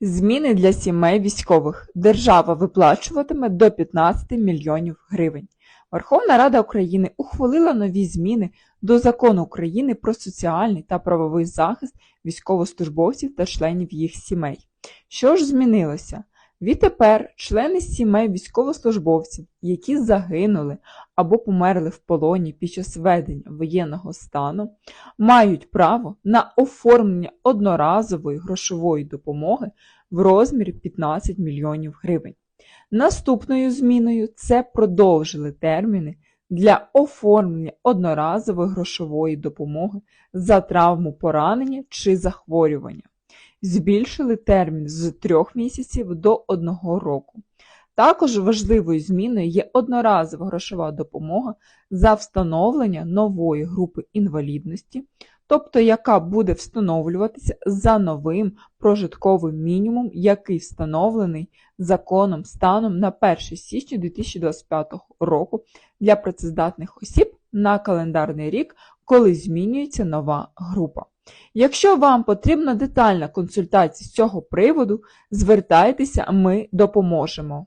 Зміни для сімей військових. Держава виплачуватиме до 15 мільйонів гривень. Верховна Рада України ухвалила нові зміни до Закону України про соціальний та правовий захист військовослужбовців та членів їх сімей. Що ж змінилося? Відтепер члени сімей військовослужбовців, які загинули або померли в полоні під час ведення воєнного стану, мають право на оформлення одноразової грошової допомоги в розмірі 15 мільйонів гривень. Наступною зміною це продовжили терміни для оформлення одноразової грошової допомоги за травму поранення чи захворювання. Збільшили термін з 3 місяців до 1 року. Також важливою зміною є одноразова грошова допомога за встановлення нової групи інвалідності, тобто яка буде встановлюватися за новим прожитковим мінімум, який встановлений законом станом на 1 січня 2025 року для працездатних осіб на календарний рік, коли змінюється нова група. Якщо вам потрібна детальна консультація з цього приводу, звертайтеся, ми допоможемо.